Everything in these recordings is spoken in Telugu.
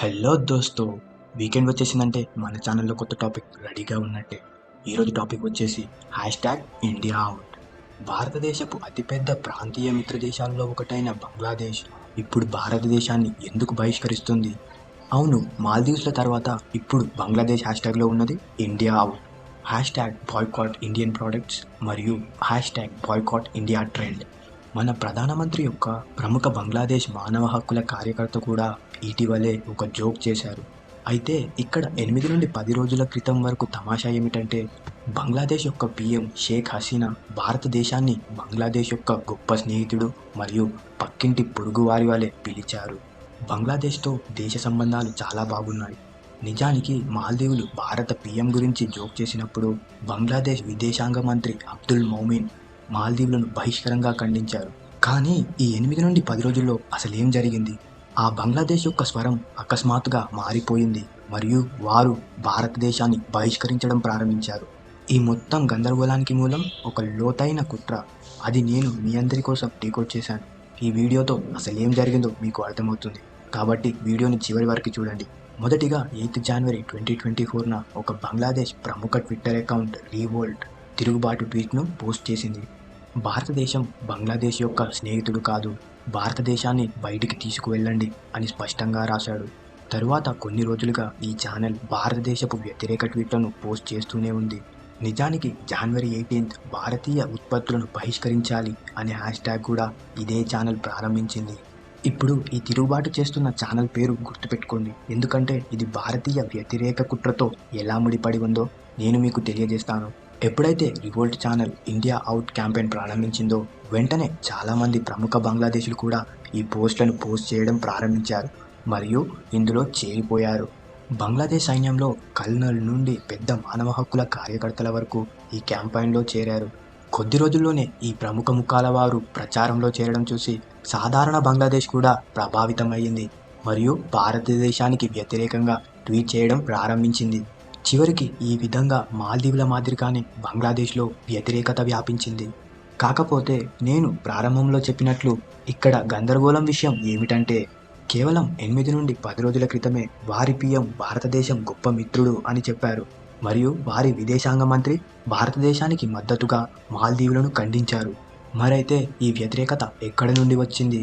హలో దోస్తో వీకెండ్ వచ్చేసిందంటే మన ఛానల్లో కొత్త టాపిక్ రెడీగా ఉన్నట్టే. ఈరోజు టాపిక్ వచ్చేసి హ్యాష్ ట్యాగ్ ఇండియా అవుట్. భారతదేశపు అతిపెద్ద ప్రాంతీయ మిత్ర దేశాల్లో ఒకటైన బంగ్లాదేశ్ ఇప్పుడు భారతదేశాన్ని ఎందుకు బహిష్కరిస్తుంది? అవును మాల్దీవ్స్ల తర్వాత ఇప్పుడు బంగ్లాదేశ్ హ్యాష్ ట్యాగ్లో ఉన్నది India out. Hash tag boycott Indian products మరియు hash tag boycott India trend. మన ప్రధానమంత్రి యొక్క ప్రముఖ బంగ్లాదేశ్ మానవ హక్కుల కార్యకర్త కూడా ఇటీవలే ఒక జోక్ చేశారు. అయితే ఇక్కడ ఎనిమిది నుండి పది రోజుల క్రితం వరకు తమాషా ఏమిటంటే బంగ్లాదేశ్ యొక్క పిఎం షేక్ హసీనా భారతదేశాన్ని బంగ్లాదేశ్ యొక్క గొప్ప స్నేహితుడు మరియు పక్కింటి పొరుగువారి వలె పిలిచారు. బంగ్లాదేశ్తో దేశ సంబంధాలు చాలా బాగున్నాయి. నిజానికి మాల్దీవులు భారత పిఎం గురించి జోక్ చేసినప్పుడు బంగ్లాదేశ్ విదేశాంగ మంత్రి అబ్దుల్ మౌమిన్ మాల్దీవులను బహిష్కరంగా ఖండించారు. కానీ ఈ ఎనిమిది నుండి పది రోజుల్లో అసలేం జరిగింది? ఆ బంగ్లాదేశ్ యొక్క స్వరం అకస్మాత్తుగా మారిపోయింది మరియు వారు భారతదేశాన్ని బహిష్కరించడం ప్రారంభించారు. ఈ మొత్తం గందరగోళానికి మూలం ఒక లోతైన కుట్ర. అది నేను మీ అందరి కోసం డీకోడ్ చేశాను. ఈ వీడియోతో అసలు ఏం జరిగిందో మీకు అర్థమవుతుంది. కాబట్టి వీడియోని చివరి వరకు చూడండి. మొదటిగా ఎయిత్ జనవరి ట్వంటీ ట్వంటీ ఫోర్న ఒక బంగ్లాదేశ్ ప్రముఖ ట్విట్టర్ అకౌంట్ రీవోల్ట్ తిరుగుబాటు ట్వీట్ను పోస్ట్ చేసింది. భారతదేశం బంగ్లాదేశ్ యొక్క స్నేహితుడు కాదు. భారతదేశాన్ని బయటికి తీసుకువెళ్ళండి అని స్పష్టంగా రాశాడు. తరువాత కొన్ని రోజులుగా ఈ ఛానల్ భారతదేశపు వ్యతిరేక ట్వీట్లను పోస్ట్ చేస్తూనే ఉంది. నిజానికి జనవరి ఎయిటీన్త్ భారతీయ ఉత్పత్తులను బహిష్కరించాలి అనే హ్యాష్ ట్యాగ్ కూడా ఇదే ఛానల్ ప్రారంభించింది. ఇప్పుడు ఈ తిరుగుబాటు చేస్తున్న ఛానల్ పేరు గుర్తుపెట్టుకోండి. ఎందుకంటే ఇది భారతీయ వ్యతిరేక కుట్రతో ఎలా ముడిపడి ఉందో నేను మీకు తెలియజేస్తాను. ఎప్పుడైతే revolt channel India out campaign ప్రారంభించిందో వెంటనే చాలామంది ప్రముఖ బంగ్లాదేశీలు కూడా ఈ పోస్టులను పోస్ట్ చేయడం ప్రారంభించారు మరియు ఇందులో చేరిపోయారు. బంగ్లాదేశ్ సైన్యంలో కల్నల్ నుండి పెద్ద మానవ హక్కుల కార్యకర్తల వరకు ఈ క్యాంపెయిన్లో చేరారు. కొద్ది రోజుల్లోనే ఈ ప్రముఖ ముఖాల వారు ప్రచారంలో చేరడం చూసి సాధారణ బంగ్లాదేశ్ కూడా ప్రభావితమయ్యింది మరియు భారతదేశానికి వ్యతిరేకంగా ట్వీట్ చేయడం ప్రారంభించింది. చివరికి ఈ విధంగా మాల్దీవుల మాదిరిగానే బంగ్లాదేశ్లో వ్యతిరేకత వ్యాపించింది. కాకపోతే నేను ప్రారంభంలో చెప్పినట్లు ఇక్కడ గందరగోళం విషయం ఏమిటంటే కేవలం ఎనిమిది నుండి పది రోజుల క్రితమే వారి పిఎం భారతదేశం గొప్ప మిత్రుడు అని చెప్పారు. మరియు వారి విదేశాంగ మంత్రి భారతదేశానికి మద్దతుగా మాల్దీవులను ఖండించారు. మరైతే ఈ వ్యతిరేకత ఎక్కడి నుండి వచ్చింది?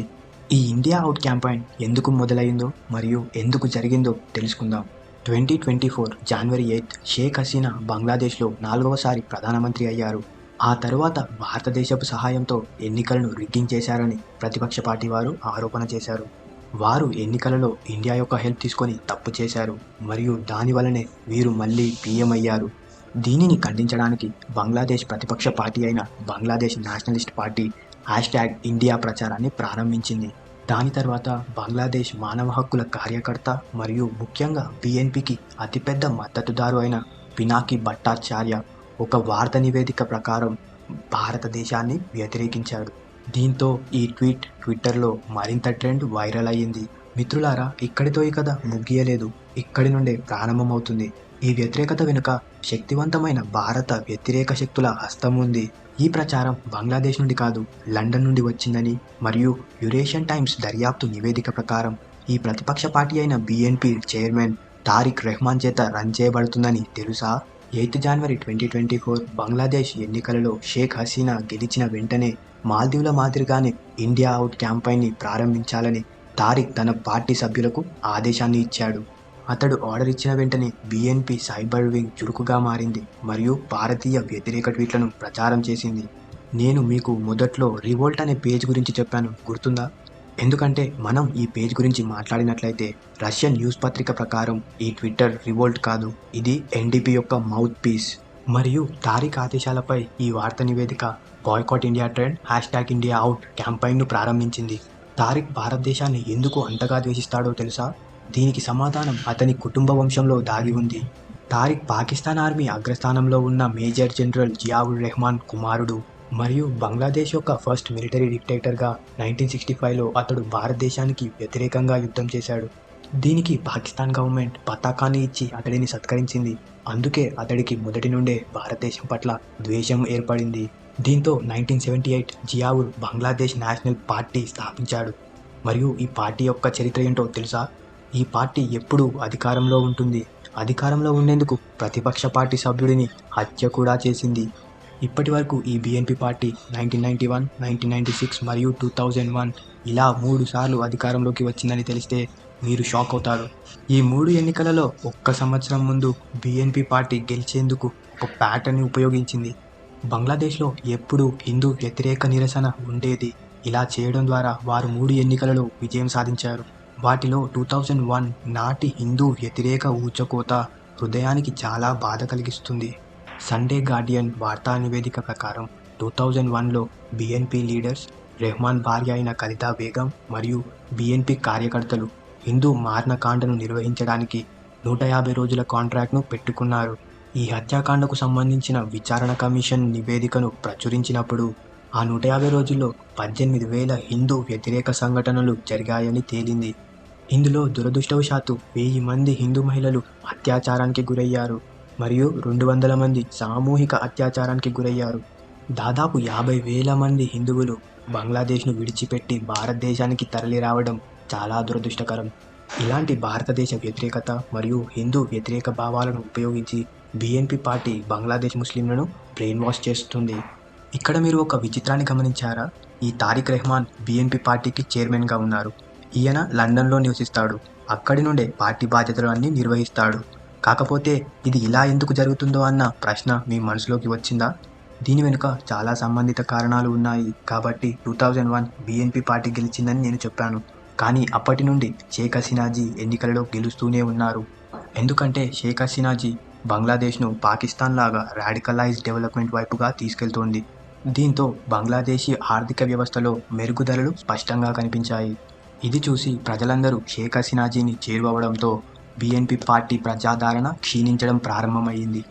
ఈ ఇండియా అవుట్ క్యాంపెయిన్ ఎందుకు మొదలైందో మరియు ఎందుకు జరిగిందో తెలుసుకుందాం. Twenty twenty four January eighth Sheikh Hasina బంగ్లాదేశ్లో నాలుగవసారి ప్రధానమంత్రి అయ్యారు. ఆ తరువాత భారతదేశపు సహాయంతో ఎన్నికలను రిగ్గింగ్ చేశారని ప్రతిపక్ష పార్టీ వారు ఆరోపణ చేశారు. వారు ఎన్నికలలో ఇండియా యొక్క హెల్ప్ తీసుకొని తప్పు చేశారు. మరియు దానివల్లనే వీరు మళ్ళీ పీఎం అయ్యారు. దీనిని ఖండించడానికి బంగ్లాదేశ్ ప్రతిపక్ష పార్టీ అయిన Bangladesh nationalist party hash tag India ప్రచారాన్ని ప్రారంభించింది. దాని తర్వాత బంగ్లాదేశ్ మానవ హక్కుల కార్యకర్త మరియు ముఖ్యంగా బిఎన్పికి అతిపెద్ద మద్దతుదారు అయిన పినాకి భట్టాచార్య ఒక వార్త నివేదిక ప్రకారం భారతదేశాన్ని వ్యతిరేకించాడు. దీంతో ఈ ట్వీట్ ట్విట్టర్లో మరింత ట్రెండ్ వైరల్ అయ్యింది. మిత్రులారా ఇక్కడితో ఈ కథ ముగియలేదు. ఇక్కడి నుండే ప్రారంభమవుతుంది. ఈ వ్యతిరేకత వెనుక శక్తివంతమైన భారత వ్యతిరేక శక్తుల హస్తం ఉంది. ఈ ప్రచారం బంగ్లాదేశ్ నుండి కాదు లండన్ నుండి వచ్చిందని మరియు యురేషియన్ టైమ్స్ దర్యాప్తు నివేదిక ప్రకారం ఈ ప్రతిపక్ష పార్టీ అయిన బిఎన్పి చైర్మన్ తారిక్ రెహమాన్ చేత రన్ చేయబడుతుందని తెలుసా? Eighth January twenty twenty four Bangladesh ఎన్నికలలో షేక్ హసీనా గెలిచిన వెంటనే మాల్దీవుల మాదిరిగానే ఇండియా అవుట్ క్యాంపెయిన్ని ప్రారంభించాలని తారిక్ తన పార్టీ సభ్యులకు ఆదేశాన్ని ఇచ్చాడు. అతడు ఆర్డర్ ఇచ్చిన వెంటనే బిఎన్పి సైబర్ వింగ్ చురుకుగా మారింది మరియు భారతీయ వ్యతిరేక ట్వీట్లను ప్రచారం చేసింది. నేను మీకు మొదట్లో రివోల్ట్ అనే పేజ్ గురించి చెప్పాను గుర్తుందా? ఎందుకంటే మనం ఈ పేజ్ గురించి మాట్లాడినట్లయితే రష్యన్ న్యూస్ పత్రిక ప్రకారం ఈ ట్విట్టర్ రివోల్ట్ కాదు ఇది ఎన్డీపీ యొక్క మౌత్ పీస్ మరియు తారీఖ్ ఆదేశాలపై ఈ వార్త నివేదిక boycott India trend hash tag India out క్యాంపెయిన్ను ప్రారంభించింది. తారిక్ భారతదేశాన్ని ఎందుకు అంతగా ద్వేషిస్తాడో తెలుసా? దీనికి సమాధానం అతని కుటుంబ వంశంలో దాగి ఉంది. తారిక్ పాకిస్తాన్ ఆర్మీ అగ్రస్థానంలో ఉన్న మేజర్ జనరల్ జియావుల్ రెహమాన్ కుమారుడు మరియు బంగ్లాదేశ్ యొక్క ఫస్ట్ మిలిటరీ డిక్టేటర్గా నైన్టీన్ సిక్స్టీ ఫైవ్లో అతడు భారతదేశానికి వ్యతిరేకంగా యుద్ధం చేశాడు. దీనికి పాకిస్తాన్ గవర్నమెంట్ పతాకాన్ని ఇచ్చి అతడిని సత్కరించింది. అందుకే అతడికి మొదటి నుండే భారతదేశం పట్ల ద్వేషం ఏర్పడింది. దీంతో nineteen seventy eight Ziaul Bangladesh national party స్థాపించాడు. మరియు ఈ పార్టీ యొక్క చరిత్ర ఏంటో తెలుసా? ఈ పార్టీ ఎప్పుడూ అధికారంలో ఉంటుంది. అధికారంలో ఉండేందుకు ప్రతిపక్ష పార్టీ సభ్యుడిని హత్య కూడా చేసింది. ఇప్పటి వరకు ఈ BNP party nineteen ninety one nineteen ninety six మరియు టూ థౌజండ్ వన్ ఇలా మూడు సార్లు అధికారంలోకి వచ్చిందని తెలిస్తే మీరు షాక్ అవుతారు. ఈ మూడు ఎన్నికలలో ఒక్క సంవత్సరం ముందు బిఎన్పి పార్టీ గెలిచేందుకు ఒక ప్యాటర్న్ ఉపయోగించింది. బంగ్లాదేశ్లో ఎప్పుడూ హిందూ వ్యతిరేక నిరసన ఉండేది. ఇలా చేయడం ద్వారా వారు మూడు ఎన్నికలలో విజయం సాధించారు. వాటిలో టూ థౌజండ్ వన్ నాటి హిందూ వ్యతిరేక ఊచకోత హృదయానికి చాలా బాధ కలిగిస్తుంది. సండే గార్డియన్ వార్తా నివేదిక ప్రకారం టూ థౌజండ్ వన్లో బిఎన్పి లీడర్స్ రెహమాన్ భార్య అయిన కలితా బేగం మరియు బిఎన్పి కార్యకర్తలు హిందూ మారణకాండను నిర్వహించడానికి నూట యాభై రోజుల కాంట్రాక్ట్ను పెట్టుకున్నారు. ఈ హత్యాకాండకు సంబంధించిన విచారణ కమిషన్ నివేదికను ప్రచురించినప్పుడు ఆ నూట యాభై రోజుల్లో పద్దెనిమిది వేల హిందూ వ్యతిరేక సంఘటనలు జరిగాయని తేలింది. ఇందులో దురదృష్టవశాత్తు వెయ్యి మంది హిందూ మహిళలు అత్యాచారానికి గురయ్యారు మరియు రెండు వందల మంది సామూహిక అత్యాచారానికి గురయ్యారు. దాదాపు యాభై వేల మంది హిందువులు బంగ్లాదేశ్ను విడిచిపెట్టి భారతదేశానికి తరలిరావడం చాలా దురదృష్టకరం. ఇలాంటి భారతదేశ వ్యతిరేకత మరియు హిందూ వ్యతిరేక భావాలను ఉపయోగించి బిఎన్పి పార్టీ బంగ్లాదేశ్ ముస్లింలను బ్రెయిన్ వాష్ చేస్తుంది. ఇక్కడ మీరు ఒక విచిత్రాన్ని గమనించారా? ఈ తారిక్ రెహమాన్ బిఎన్పి పార్టీకి చైర్మన్గా ఉన్నారు. ఈయన లండన్లో నివసిస్తాడు. అక్కడి నుండే పార్టీ బాధ్యతలు అన్నీ నిర్వహిస్తాడు. కాకపోతే ఇది ఇలా ఎందుకు జరుగుతుందో అన్న ప్రశ్న మీ మనసులోకి వచ్చిందా? దీని వెనుక చాలా సంబంధిత కారణాలు ఉన్నాయి. కాబట్టి two thousand one BNP party గెలిచిందని నేను చెప్పాను. కానీ అప్పటి నుండి షేక్ హసీనాజీ ఎన్నికలలో గెలుస్తూనే ఉన్నారు. ఎందుకంటే షేక్ హసీనాజీ బంగ్లాదేశ్ను పాకిస్తాన్ లాగా రాడికలైజ్ డెవలప్మెంట్ వైపుగా తీసుకెళ్తోంది. దీంతో బంగ్లాదేశీ ఆర్థిక వ్యవస్థలో మెరుగుదలలు స్పష్టంగా కనిపించాయి. ఇది చూసి ప్రజలందరూ షేక్ హసీనాజీని చేరువవడంతో బిఎన్పి పార్టీ ప్రజాదరణ క్షీణించడం ప్రారంభమైంది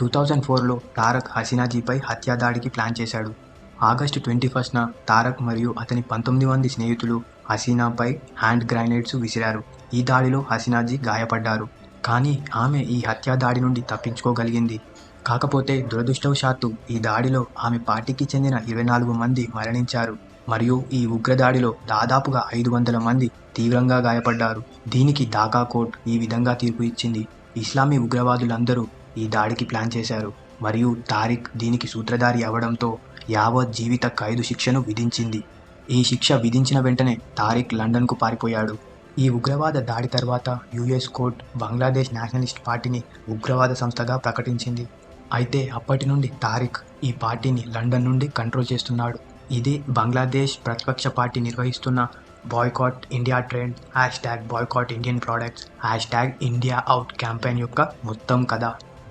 టూ థౌజండ్ ఫోర్లో తారక్ హసీనాజీపై హత్యాదాడికి ప్లాన్ చేశాడు. ఆగస్టు ట్వంటీ ఫస్ట్న తారక్ మరియు అతని పంతొమ్మిది మంది స్నేహితులు హసీనాపై హ్యాండ్ గ్రైనేడ్స్ విసిరారు. ఈ దాడిలో హసీనాజీ గాయపడ్డారు. కానీ ఆమె ఈ హత్యాదాడి నుండి తప్పించుకోగలిగింది. కాకపోతే దురదృష్టవశాత్తు ఈ దాడిలో ఆమె పార్టీకి చెందిన ఇరవై నాలుగు మంది మరణించారు. మరియు ఈ ఉగ్రదాడిలో దాదాపుగా ఐదు వందల మంది తీవ్రంగా గాయపడ్డారు. దీనికి ఢాకా కోర్ట్ ఈ విధంగా తీర్పు ఇచ్చింది. ఇస్లామీ ఉగ్రవాదులందరూ ఈ దాడికి ప్లాన్ చేశారు. మరియు తారిక్ దీనికి సూత్రధారి అవడంతో యావత్ జీవిత ఖైదు శిక్షను విధించింది. ఈ శిక్ష విధించిన వెంటనే తారిక్ లండన్కు పారిపోయాడు. ఈ ఉగ్రవాద దాడి తర్వాత యుఎస్ కోర్ట్ బంగ్లాదేశ్ నేషనలిస్ట్ పార్టీని ఉగ్రవాద సంస్థగా ప్రకటించింది. అయితే అప్పటి నుండి తారిక్ ఈ పార్టీని లండన్ నుండి కంట్రోల్ చేస్తున్నాడు. ఇది బంగ్లాదేశ్ ప్రతిపక్ష పార్టీ నిర్వహిస్తున్న boycott India trend hash tag boycott Indian products hash tag India out campaign యొక్క మొత్తం కథ.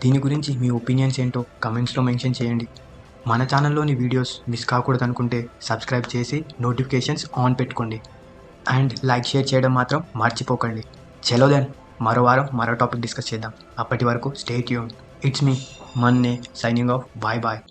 దీని గురించి మీ ఒపీనియన్స్ ఏంటో కమెంట్స్లో మెన్షన్ చేయండి. మన ఛానల్లోని వీడియోస్ మిస్ కాకూడదు అనుకుంటే సబ్స్క్రైబ్ చేసి నోటిఫికేషన్స్ ఆన్ పెట్టుకోండి. అండ్ లైక్ షేర్ చేయడం మాత్రం మర్చిపోకండి. చలో దెన్ మరో వారం మరో టాపిక్ డిస్కస్ చేద్దాం. అప్పటి వరకు స్టే ట్యూన్ ఇట్స్ మీ मन ने साइनिंग ऑफ़ बाय बाय